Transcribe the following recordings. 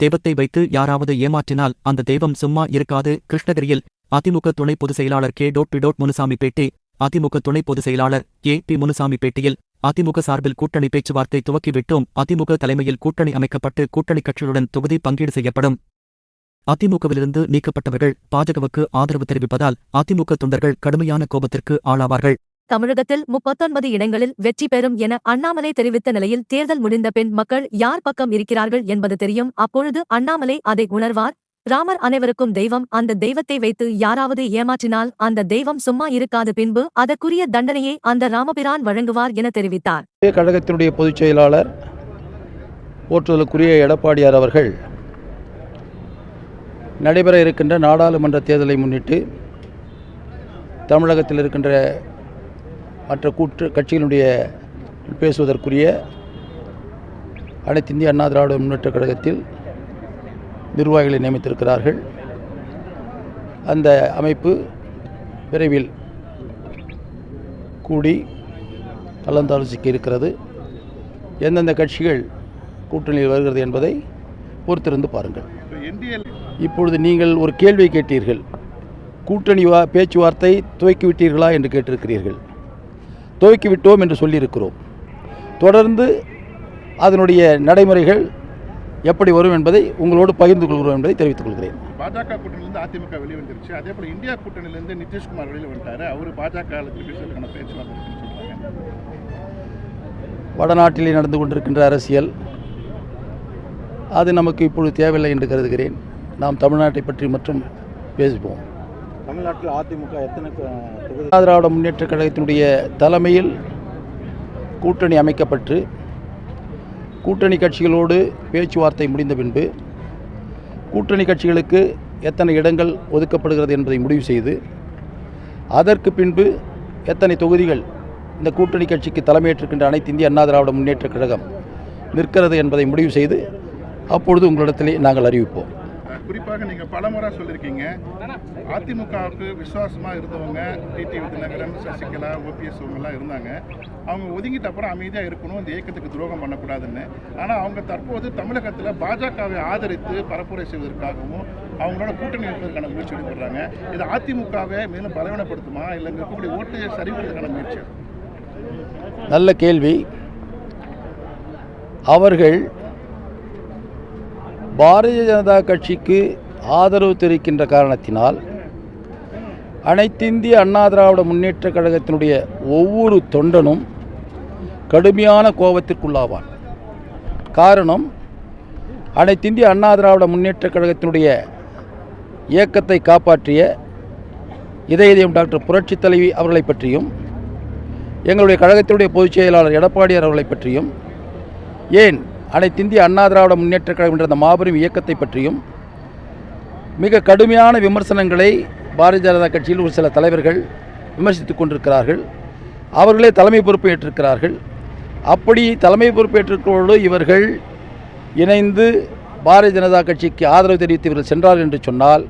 தெய்வத்தை வைத்து யாராவது ஏமாற்றினால் அந்த தெய்வம் சும்மா இருக்காது. கிருஷ்ணகிரியில் அதிமுக துணை பொதுச் செயலாளர் K. Dot P. Dot Munusamy பேட்டி அதிமுக துணை பொதுச் செயலாளர் ஏ பி. முனுசாமி பேட்டியில் அதிமுக சார்பில் கூட்டணி பேச்சுவார்த்தை துவக்கிவிட்டோம். அதிமுக தலைமையில் கூட்டணி அமைக்கப்பட்டு கூட்டணி கட்சிகளுடன் தொகுதி பங்கீடு செய்யப்படும். அதிமுகவிலிருந்து நீக்கப்பட்டவர்கள் பாஜகவுக்கு ஆதரவு தெரிவிப்பதால் அதிமுக தொண்டர்கள் கடுமையான கோபத்திற்கு ஆளாவார்கள். தமிழகத்தில் முப்பத்தொன்பது இடங்களில் வெற்றி பெறும் என அண்ணாமலை தெரிவித்த நிலையில் தேர்தல் முடிந்த பின் மக்கள் யார் பக்கம் இருக்கிறார்கள் என்பது தெரியும். அப்பொழுது அண்ணாமலை அதை உணர்வார். ராமர் அனைவருக்கும் தெய்வம். அந்த தெய்வத்தை வைத்து யாராவது ஏமாற்றினால் அந்த தெய்வம் சும்மா இருக்காத பின்பு அதற்குரிய தண்டனையை அந்த ராமபிரான் வழங்குவார் என தெரிவித்தார். கழகத்தினுடைய பொதுச் செயலாளர் போற்றுதலுக்குரிய எடப்பாடியார் அவர்கள் நடைபெற இருக்கின்ற நாடாளுமன்ற தேர்தலை முன்னிட்டு தமிழகத்தில் இருக்கின்ற மற்ற கூட்டு கட்சிகளுடைய பேசுவதற்குரிய அனைத்து இந்திய அண்ணா திராவிட முன்னேற்ற கழகத்தில் நிர்வாகிகளை நியமித்திருக்கிறார்கள். அந்த அமைப்பு விரைவில் கூடி கலந்தாலோசிக்க இருக்கிறது. எந்தெந்த கட்சிகள் கூட்டணியில் வருகிறது என்பதை பொறுத்திருந்து பாருங்கள். இப்பொழுது நீங்கள் ஒரு கேள்வியை கேட்டீர்கள். கூட்டணி வா பேச்சுவார்த்தை துவக்கிவிட்டீர்களா என்று கேட்டிருக்கிறீர்கள். துவக்கிவிட்டோம் என்று சொல்லியிருக்கிறோம். தொடர்ந்து அதனுடைய நடைமுறைகள் எப்படி வரும் என்பதை உங்களோடு பகிர்ந்து கொள்கிறோம் என்பதை தெரிவித்துக் கொள்கிறேன். பாஜக கூட்டணியிலிருந்து அதிமுக வெளியே வந்துருச்சு அதே போல இந்தியா கூட்டணியிலிருந்து நிதிஷ்குமார் வெளியில் வந்துட்டாரு. அவர் பாஜக வடநாட்டிலே நடந்து கொண்டிருக்கின்ற அரசியல் அது நமக்கு இப்பொழுது தேவையில்லை என்று கருதுகிறேன். நாம் தமிழ்நாட்டை பற்றி மட்டும் பேசுவோம். தமிழ்நாட்டில் அதிமுக எத்தனை திராவிட முன்னேற்றக் கழகத்தினுடைய தலைமையில் கூட்டணி அமைக்கப்பட்டு கூட்டணி கட்சிகளோடு பேச்சுவார்த்தை முடிந்த பின்பு கூட்டணி கட்சிகளுக்கு எத்தனை இடங்கள் ஒதுக்கப்படுகிறது என்பதை முடிவு செய்து அதற்கு பின்பு எத்தனை தொகுதிகள் இந்த கூட்டணி கட்சிக்கு தலைமையேற்றிருக்கின்ற அனைத்து இந்திய அண்ணா திராவிட முன்னேற்றக் கழகம் நிற்கிறது என்பதை முடிவு செய்து அப்பொழுது உங்களிடத்திலே நாங்கள் அறிவிப்போம். குறிப்பாக நீங்க பலமுறை சொல்லியிருக்கீங்க. அதிமுகவுக்கு விசுவாசமா இருந்தவங்க டிடி தினகரன் சசிகலா ஓபிஎஸ் எல்லாம் இருந்தாங்க. அவங்க ஒதுங்கிட்ட அப்புறம் அமைதியா இருக்கணும் இந்த இயக்கத்துக்கு துரோகம் பண்ணக்கூடாதுன்னு. ஆனா அவங்க தற்போது தமிழகத்துல பாஜகவை ஆதரித்து பரப்புரை செய்வதற்காகவும் அவங்களோட கூட்டணி வைப்பதற்கான முயற்சி ஈடுபடுறாங்க இது அதிமுகவை மேலும் பலவீனப்படுத்துமா? இல்லை இங்க இருக்கக்கூடிய ஓட்டையை சரிவதற்கான முயற்சி நல்ல கேள்வி. அவர்கள் பாரதிய ஜனதா கட்சிக்கு ஆதரவு தெரிவிக்கின்ற காரணத்தினால் அனைத்திந்திய அண்ணா திராவிட முன்னேற்றக் கழகத்தினுடைய ஒவ்வொரு தொண்டனும் கடுமையான கோபத்திற்குள்ளாவான். காரணம் அனைத்திந்திய அண்ணா திராவிட முன்னேற்றக் கழகத்தினுடைய இயக்கத்தை காப்பாற்றிய இதயம் டாக்டர் புரட்சி தலைவி அவர்களை பற்றியும் எங்களுடைய கழகத்தினுடைய பொதுச் செயலாளர் எடப்பாடியார் அவர்களை பற்றியும் ஏன் அனைத்து இந்திய அண்ணா திராவிட முன்னேற்ற கழகம் என்ற அந்த மாபெரும் இயக்கத்தை பற்றியும் மிக கடுமையான விமர்சனங்களை பாரதிய ஜனதா கட்சியில் ஒரு சில தலைவர்கள் விமர்சித்துக் கொண்டிருக்கிறார்கள். அவர்களே தலைமை பொறுப்பு ஏற்றிருக்கிறார்கள். அப்படி தலைமை பொறுப்பேற்றிருக்கிறோடு இவர்கள் இணைந்து பாரதிய ஜனதா கட்சிக்கு ஆதரவு தெரிவித்து இவர்கள் சென்றார்கள் என்று சொன்னால்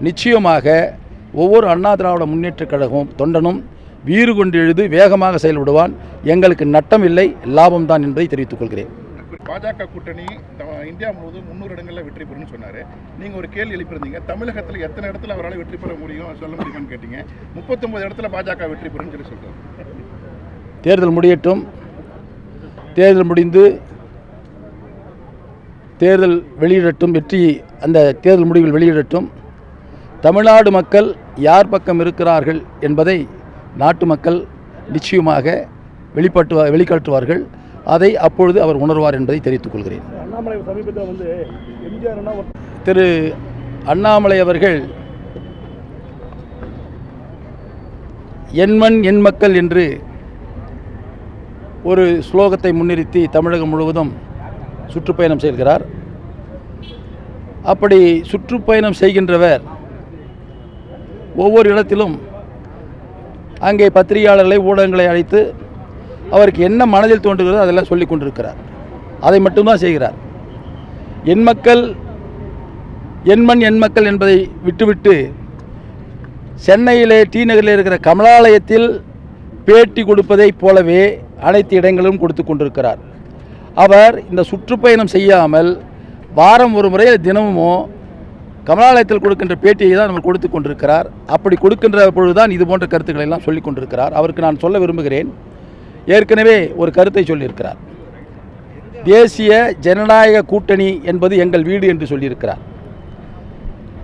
நிச்சயமாக ஒவ்வொரு அண்ணா திராவிட முன்னேற்றக் கழகமும் தொண்டனும் வீறு கொண்டு எழுது வேகமாக செயல்படுவான். எங்களுக்கு நட்டம் இல்லை லாபம்தான் என்பதை தெரிவித்துக் கொள்கிறேன். பாஜக கூட்டணி த- இந்தியா முழுவதும் முன்னூறு இடங்களில் வெற்றி பெறும்னு சொன்னார். நீங்கள் ஒரு கேள்வி எழுப்பியிருந்தீங்க. தமிழகத்தில் எத்தனை இடத்துல அவரால் வெற்றி பெற முடியும்? சொல்ல முடியுமான்னு கேட்டீங்க. முப்பத்தொம்பது இடத்துல பாஜக வெற்றி பெறும்னு சொல்லி சொல்றாரு. தேர்தல் முடியட்டும். தேர்தல் முடிந்து தேர்தல் வெளியிடட்டும். வெற்றி அந்த தேர்தல் முடிவில் வெளியிடட்டும். தமிழ்நாடு மக்கள் யார் பக்கம் இருக்கிறார்கள் என்பதை நாட்டு மக்கள் நிச்சயமாக வெளிப்பட்டு வெளிக்காட்டுவார்கள். அதை அப்பொழுது அவர் உணர்வார் என்பதை தெரிவித்துக் கொள்கிறேன். திரு அண்ணாமலை அவர்கள் எண்மண் எண் மக்கள் என்று ஒரு ஸ்லோகத்தை முன்னிறுத்தி தமிழகம் முழுவதும் சுற்றுப்பயணம் செய்கிறார். அப்படி சுற்றுப்பயணம் செய்கின்றவர் ஒவ்வொரு இடத்திலும் அங்கே பத்திரிகையாளர்களை ஊடகங்களை அழைத்து அவருக்கு என்ன மனதில் தோன்றுகிறதோ அதெல்லாம் சொல்லிக் கொண்டிருக்கிறார். அதை மட்டும்தான் செய்கிறார். என் மக்கள் எண்மண் எண் மக்கள் என்பதை விட்டுவிட்டு சென்னையிலே டி நகரில் இருக்கிற கமலாலயத்தில் பேட்டி கொடுப்பதைப் போலவே அனைத்து இடங்களும் கொடுத்து கொண்டிருக்கிறார். அவர் இந்த சுற்றுப்பயணம் செய்யாமல் வாரம் ஒரு முறை தினமும் கமலாலயத்தில் கொடுக்கின்ற பேட்டியை தான் அவர் கொடுத்து கொண்டிருக்கிறார். அப்படி கொடுக்கின்ற பொழுதுதான் இது போன்ற கருத்துக்களை எல்லாம் சொல்லிக் கொண்டிருக்கிறார். அவருக்கு நான் சொல்ல விரும்புகிறேன். ஏற்கனவே ஒரு கருத்தை சொல்லியிருக்கிறார். தேசிய ஜனநாயக கூட்டணி என்பது எங்கள் வீடு என்று சொல்லியிருக்கிறார்.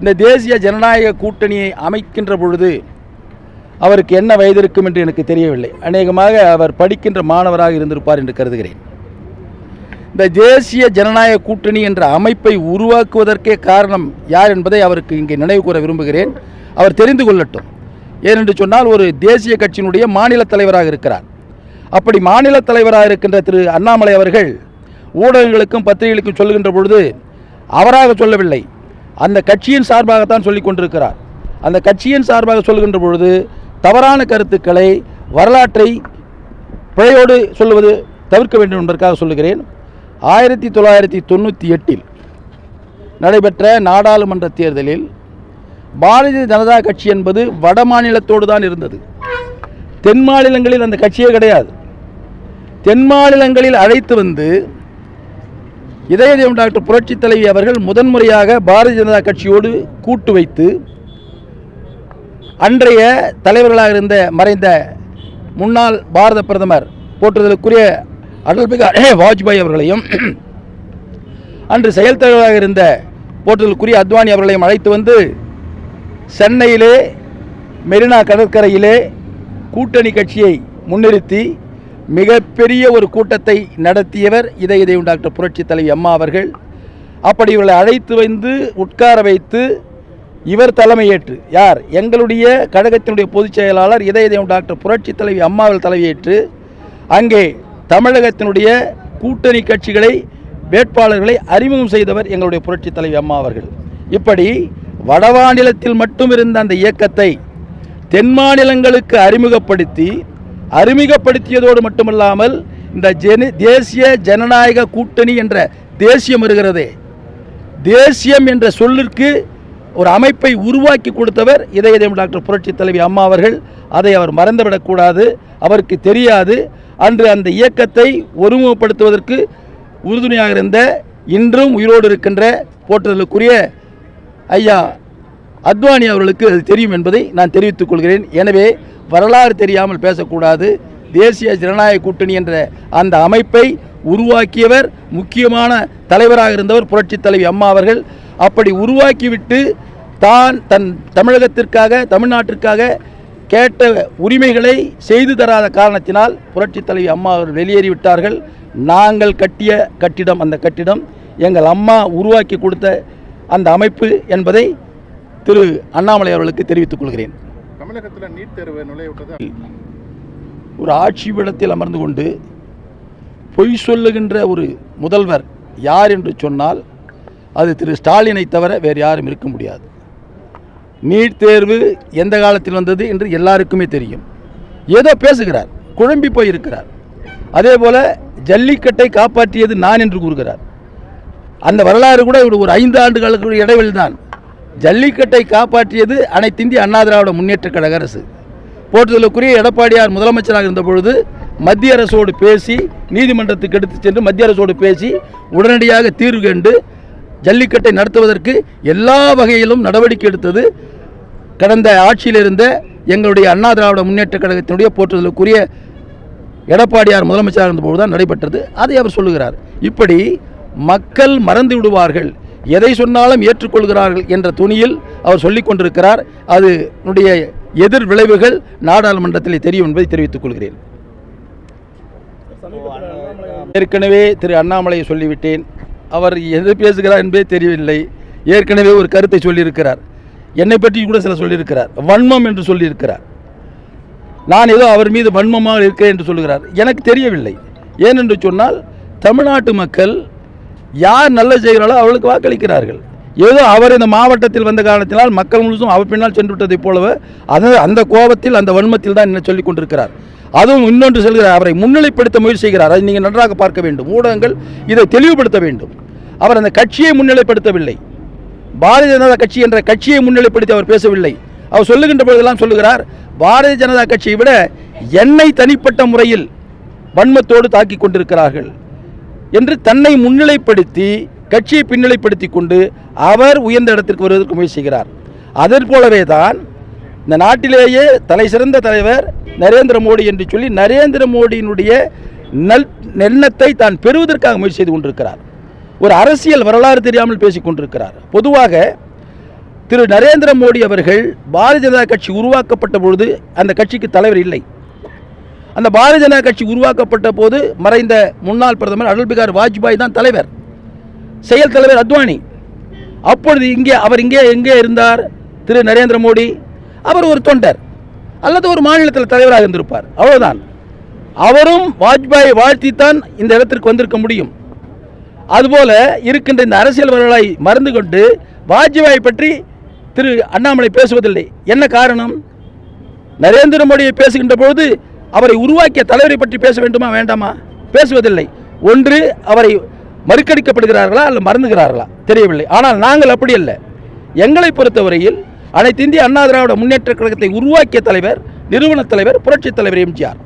இந்த தேசிய ஜனநாயக கூட்டணியை அமைக்கின்ற பொழுது அவருக்கு என்ன வயது இருக்கும் என்று எனக்கு தெரியவில்லை. அநேகமாக அவர் படிக்கின்ற மாணவராக இருந்திருப்பார் என்று கருதுகிறேன். இந்த தேசிய ஜனநாயக கூட்டணி என்ற அமைப்பை உருவாக்குவதற்கே காரணம் யார் என்பதை அவருக்கு இங்கே நினைவு கூற விரும்புகிறேன். அவர் தெரிந்து கொள்ளட்டும். ஏனென்று சொன்னால் ஒரு தேசிய கட்சியினுடைய மாநில தலைவராக இருக்கிறார். அப்படி மாநில தலைவராக இருக்கின்ற திரு அண்ணாமலை அவர்கள் ஊடகங்களுக்கும் பத்திரிகைகளுக்கும் சொல்லுகின்ற பொழுது அவராக சொல்லவில்லை. அந்த கட்சியின் சார்பாகத்தான் சொல்லி கொண்டிருக்கிறார். அந்த கட்சியின் சார்பாக சொல்லுகின்ற பொழுது தவறான கருத்துக்களை வரலாற்றை பிழையோடு சொல்லுவது தவிர்க்க வேண்டும் என்பதற்காக சொல்லுகிறேன். ஆயிரத்தி தொள்ளாயிரத்தி தொண்ணூற்றி எட்டில் நடைபெற்ற நாடாளுமன்ற தேர்தலில் பாரதிய ஜனதா கட்சி என்பது வட மாநிலத்தோடு தான் இருந்தது. தென் மாநிலங்களில் அந்த கட்சியே கிடையாது. தென் மாநிலங்களில் அழைத்து வந்து இதயதேவன் டாக்டர் புரட்சி தலைவி அவர்கள் முதன்முறையாக பாரதிய ஜனதா கட்சியோடு கூட்டு வைத்து அன்றைய தலைவர்களாக இருந்த மறைந்த முன்னாள் பாரத பிரதமர் போற்றுதலுக்குரிய அடல் பிகாரி வாஜ்பாய் அவர்களையும் அன்று செயல் தலைவராக இருந்த போற்றுதலுக்குரிய அத்வானி அவர்களையும் அழைத்து வந்து சென்னையிலே மெரினா கடற்கரையிலே கூட்டணி கட்சியை முன்னிறுத்தி மிகப்பெரிய ஒரு கூட்டத்தை நடத்தியவர் இதய தெய்வம் டாக்டர் புரட்சி தலைவி அம்மா அவர்கள். அப்படி இவர்களை அழைத்து வந்து உட்கார வைத்து இவர் தலைமையேற்று. யார்? எங்களுடைய கழகத்தினுடைய பொதுச் செயலாளர் இதய தெய்வம் டாக்டர் புரட்சி தலைவி அம்மாவில் தலைமையேற்று. அங்கே தமிழகத்தினுடைய கூட்டணி கட்சிகளை வேட்பாளர்களை அறிமுகம் செய்தவர் எங்களுடைய புரட்சி தலைவி அம்மா அவர்கள். இப்படி வடமாநிலத்தில் மட்டும் இருந்த அந்த இயக்கத்தை தென் மாநிலங்களுக்கு அறிமுகப்படுத்தி அறிமுகப்படுத்தியதோடு மட்டுமல்லாமல் இந்த ஜெனி தேசிய ஜனநாயக கூட்டணி என்ற தேசியம் இருக்கிறதே தேசியம் என்ற சொல்லிற்கு ஒரு அமைப்பை உருவாக்கி கொடுத்தவர் இதயதேவம் டாக்டர் புரட்சி தலைவி அம்மா அவர்கள். அதை அவர் மறந்துவிடக்கூடாது. அவருக்கு தெரியாது. அன்று அந்த இயக்கத்தை ஒருமுகப்படுத்துவதற்கு உறுதுணையாக இருந்த இன்றும் உயிரோடு இருக்கின்ற போற்றுதலுக்குரிய ஐயா அத்வானி அவர்களுக்கு அது தெரியும் என்பதை நான் தெரிவித்துக் கொள்கிறேன். எனவே வரலாறு தெரியாமல் பேசக்கூடாது. தேசிய ஜனநாயக கூட்டணி என்ற அந்த அமைப்பை உருவாக்கியவர் முக்கியமான தலைவராக இருந்தவர் புரட்சித் தலைவி அம்மா அவர்கள். அப்படி உருவாக்கிவிட்டு தான் தன் தமிழகத்திற்காக தமிழ்நாட்டிற்காக கேட்ட உரிமைகளை செய்து தராத காரணத்தினால் புரட்சித் தலைவி அம்மா அவர்கள் வெளியேறிவிட்டார்கள் நாங்கள் கட்டிய கட்டிடம் அந்த கட்டிடம் எங்கள் அம்மா உருவாக்கி கொடுத்த அந்த அமைப்பு என்பதை திரு அண்ணாமலை அவர்களுக்கு தெரிவித்துக் கொள்கிறேன். தமிழகத்தில் நீட் தேர்வு நுழைவிட்டது ஒரு ஆட்சி பீடத்தில் அமர்ந்து கொண்டு பொய் சொல்லுகின்ற ஒரு முதல்வர் யார் என்று சொன்னால் அது திரு ஸ்டாலினை தவிர வேறு யாரும் இருக்க முடியாது. நீட் தேர்வு எந்த காலத்தில் வந்தது என்று எல்லாருக்குமே தெரியும். ஏதோ பேசுகிறார் குழம்பி போயிருக்கிறார். அதே போல ஜல்லிக்கட்டை காப்பாற்றியது நான் என்று கூறுகிறார். அந்த வரலாறு கூட ஒரு ஐந்து ஆண்டுகளுக்கு இடைவெளி தான் ஜல்லிக்கட்டை காப்பாற்றியது அனைத்திந்திய அண்ணா திராவிட முன்னேற்ற கழக அரசு. போற்றுதலுக்குரிய எடப்பாடியார் முதலமைச்சராக இருந்தபொழுது மத்திய அரசோடு பேசி நீதிமன்றத்துக்கு எடுத்து சென்று மத்திய அரசோடு பேசி உடனடியாக தீர்வு கண்டு ஜல்லிக்கட்டை நடத்துவதற்கு எல்லா வகையிலும் நடவடிக்கை எடுத்தது. கடந்த ஆட்சியில் இருந்த எங்களுடைய அண்ணா திராவிட முன்னேற்ற கழகத்தினுடைய போற்றுதலுக்குரிய எடப்பாடியார் முதலமைச்சராக இருந்தபோது தான் நடைபெற்றது. அதை அவர் சொல்லுகிறார். இப்படி மக்கள் மறந்து விடுவார்கள். எதை சொன்னாலும் ஏற்றுக்கொள்கிறார்கள் என்ற துணியில் அவர் சொல்லிக் கொண்டிருக்கிறார். அது உடைய எதிர் விளைவுகள் நாடாளுமன்றத்தில் தெரியும் என்பதை தெரிவித்துக் கொள்கிறேன். ஏற்கனவே திரு அண்ணாமலையை சொல்லிவிட்டேன். அவர் எது பேசுகிறார் என்பதே தெரியவில்லை. ஏற்கனவே ஒரு கருத்தை சொல்லியிருக்கிறார். என்னை பற்றி கூட சில சொல்லியிருக்கிறார். வன்மம் என்று சொல்லியிருக்கிறார். நான் ஏதோ அவர் மீது வன்மமாக இருக்கிறேன் என்று சொல்லுகிறார். எனக்கு தெரியவில்லை. ஏனென்று சொன்னால் தமிழ்நாட்டு மக்கள் யார் நல்ல செய்கிறாளோ அவளுக்கு வாக்களிக்கிறார்கள். ஏதோ அவர் இந்த மாவட்டத்தில் வந்த காரணத்தினால் மக்கள் முழுசும் அவர் பின்னால் சென்று விட்டதைப் போலவே அது அந்த கோபத்தில் அந்த வன்மத்தில் தான் என்ன சொல்லிக் கொண்டிருக்கிறார். அதுவும் இன்னொன்று சொல்கிறார் அவரை முன்னிலைப்படுத்த முயற்சி செய்கிறார். அதை நீங்கள் நன்றாக பார்க்க வேண்டும். ஊடகங்கள் இதை தெளிவுபடுத்த வேண்டும். அவர் அந்த கட்சியை முன்னிலைப்படுத்தவில்லை. பாரதிய ஜனதா கட்சி என்ற கட்சியை முன்னிலைப்படுத்தி அவர் பேசவில்லை. அவர் சொல்லுகின்ற பொழுதெல்லாம் சொல்லுகிறார் பாரதிய ஜனதா கட்சியை விட என்னை தனிப்பட்ட முறையில் வன்மத்தோடு தாக்கி கொண்டிருக்கிறார்கள். என்று தன்னை முன்னிலைப்படுத்தி கட்சியை பின்னிலைப்படுத்தி கொண்டு அவர் உயர்ந்த இடத்திற்கு வருவதற்கு முயற்சி செய்கிறார். அதன் போலவே தான் இந்த நாட்டிலேயே தலை சிறந்த தலைவர் நரேந்திர மோடி என்று சொல்லி நரேந்திர மோடியினுடைய நல் எண்ணத்தை தான் பெறுவதற்காக முயற்சி செய்து கொண்டிருக்கிறார். ஒரு அரசியல் வரலாறு தெரியாமல் பேசிக் கொண்டிருக்கிறார். பொதுவாக திரு நரேந்திர மோடி அவர்கள் பாரதிய ஜனதா கட்சி உருவாக்கப்பட்ட பொழுது அந்த கட்சிக்கு தலைவர் இல்லை. அந்த பாரதிய ஜனதா கட்சி உருவாக்கப்பட்ட போது மறைந்த முன்னாள் பிரதமர் அடல் பிகாரி வாஜ்பாய் தான் தலைவர் செயல் தலைவர் அத்வானி. அப்பொழுது இங்கே அவர் இங்கே எங்கே இருந்தார்? திரு நரேந்திர மோடி அவர் ஒரு தொண்டர் அல்லது ஒரு மாநிலத்தில் தலைவராக இருந்திருப்பார். அவ்வளோதான் அவரும் வாஜ்பாயை வாழ்த்தித்தான் இந்த இடத்திற்கு வந்திருக்க முடியும். அதுபோல இருக்கின்ற இந்த அரசியல் வரலாறை மறந்து கொண்டு வாஜ்பாய் பற்றி திரு அண்ணாமலை பேசுவதில்லை. என்ன காரணம்? நரேந்திர மோடியை பேசுகின்ற பொழுது அவரை உருவாக்கிய தலைவரை பற்றி பேச வேண்டுமா வேண்டாமா? பேசுவதில்லை. ஒன்று அவரை மறுக்கடிக்கப்படுகிறார்களா அல்ல மறந்துகிறார்களா? தெரியவில்லை. ஆனால் நாங்கள் அப்படி அல்ல. எங்களை பொறுத்தவரையில் அனைத்து இந்திய அண்ணா திராவிட முன்னேற்ற கழகத்தை உருவாக்கிய தலைவர் நிறுவன தலைவர் புரட்சித் தலைவர் எம்ஜிஆர்.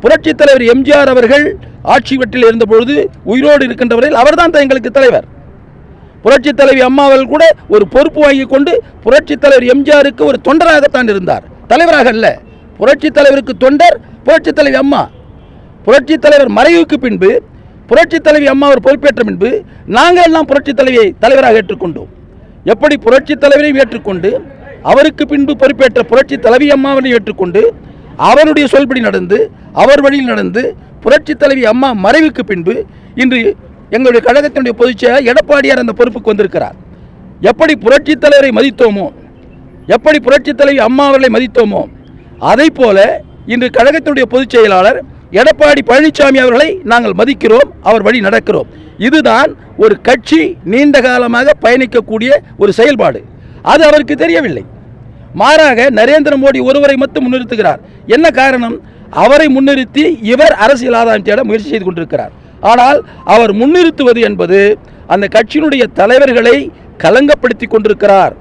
புரட்சித் தலைவர் எம்ஜிஆர் அவர்கள் ஆட்சி வெற்றில் இருந்தபொழுது உயிரோடு இருக்கின்றவரையில் அவர்தான் எங்களுக்கு தலைவர். புரட்சித் தலைவி அம்மாவர்கள் கூட ஒரு பொறுப்பு வாங்கி கொண்டு புரட்சித் தலைவர் எம்ஜிஆருக்கு ஒரு தொண்டராகத்தான் இருந்தார். தலைவராக அல்ல. புரட்சித் தலைவருக்கு தொண்டர் புரட்சித் தலைவி அம்மா. புரட்சித் தலைவர் மறைவுக்கு பின்பு புரட்சித் தலைவி அம்மா அவர் பொறுப்பேற்ற பின்பு நாங்கள் எல்லாம் புரட்சித் தலைவியை தலைவராக ஏற்றுக்கொண்டோம். எப்படி புரட்சித் தலைவரையும் ஏற்றுக்கொண்டு அவருக்கு பின்பு பொறுப்பேற்ற புரட்சி தலைவி அம்மாவினை ஏற்றுக்கொண்டு அவருடைய சொல்படி நடந்து அவர் வழியில் நடந்து புரட்சித் தலைவி அம்மா மறைவுக்கு பின்பு இன்று எங்களுடைய கழகத்தினுடைய பொதுச்செயலாளர் எடப்பாடியார் அந்த பொறுப்புக்கு வந்திருக்கிறார். எப்படி புரட்சித் தலைவரை மதித்தோமோ எப்படி புரட்சித் தலைவி அம்மா அவர்களை மதித்தோமோ அதை போல இன்று கழகத்தினுடைய பொதுச் செயலாளர் எடப்பாடி பழனிசாமி அவர்களை நாங்கள் மதிக்கிறோம் அவர் வழி நடக்கிறோம். இதுதான் ஒரு கட்சி நீண்ட காலமாக பயணிக்கக்கூடிய ஒரு செயல்பாடு. அது அவருக்கு தெரியவில்லை. மாறாக நரேந்திர மோடி ஒருவரை மட்டும் முன்னிறுத்துகிறார். என்ன காரணம்? அவரை முன்னிறுத்தி இவர் அரசியல் ஆதாயம் தேட முயற்சி செய்து கொண்டிருக்கிறார். ஆனால் அவர் முன்னிறுத்துவது என்பது அந்த கட்சியினுடைய தலைவர்களை கலங்கப்படுத்தி கொண்டிருக்கிறார்.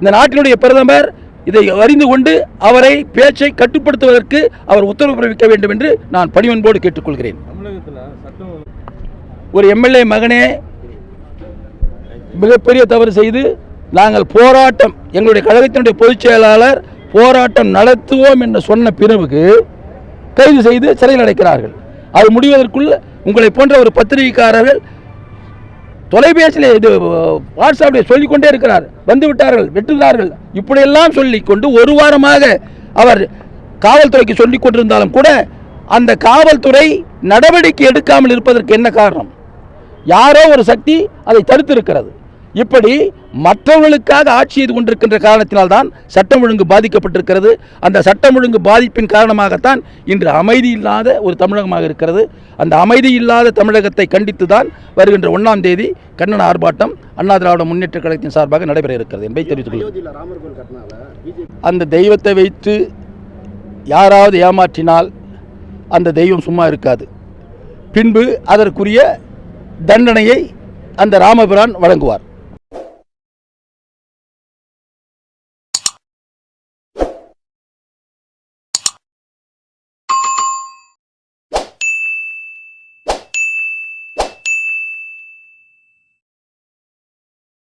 இந்த நாட்டினுடைய பிரதமர் இதை அறிந்து கொண்டு அவரை பேச்சை கட்டுப்படுத்துவதற்கு அவர் உத்தரவு பிறப்பிக்க வேண்டும் என்று நான் பணிவன்போடு கேட்டுக்கொள்கிறேன். ஒரு எம்எல்ஏ மகனே மிகப்பெரிய தவறு செய்து நாங்கள் போராட்டம் எங்களுடைய கழகத்தினுடைய பொதுச் செயலாளர் போராட்டம் நடத்துவோம் என்று சொன்ன பிறகு கைது செய்து சிறையில் அடைக்கிறார்கள். அது முடிவதற்குள் உங்களை போன்ற ஒரு பத்திரிகைக்காரர்கள் தொலைபேசியில் இது வாட்ஸ்அப்பில் சொல்லிக்கொண்டே இருக்கிறார். வந்து விட்டார்கள் வெட்டுகிறார்கள். இப்படியெல்லாம் சொல்லிக்கொண்டு ஒரு வாரமாக அவர் காவல்துறைக்கு சொல்லிக் கொண்டிருந்தாலும் கூட அந்த காவல்துறை நடவடிக்கை எடுக்காமல் இருப்பதற்கு என்ன காரணம்? யாரோ ஒரு சக்தி அதை தடுத்திருக்கிறது. இப்படி மற்றவர்களுக்காக ஆட்சி செய்து கொண்டிருக்கின்ற காரணத்தினால்தான் சட்டம் ஒழுங்கு பாதிக்கப்பட்டிருக்கிறது. அந்த சட்டம் ஒழுங்கு பாதிப்பின் காரணமாகத்தான் இன்று அமைதி இல்லாத ஒரு தமிழகமாக இருக்கிறது. அந்த அமைதி இல்லாத தமிழகத்தை கண்டித்து தான் வருகின்ற ஒன்றாம் தேதி கண்ணன ஆர்ப்பாட்டம் அண்ணா திராவிட முன்னேற்ற கழகத்தின் சார்பாக நடைபெற இருக்கிறது என்பதை தெரிவித்துக் அந்த தெய்வத்தை வைத்து யாராவது ஏமாற்றினால் அந்த தெய்வம் சும்மா இருக்காது. பின்பு அதற்குரிய தண்டனையை அந்த ராமபிரான் வழங்குவார்.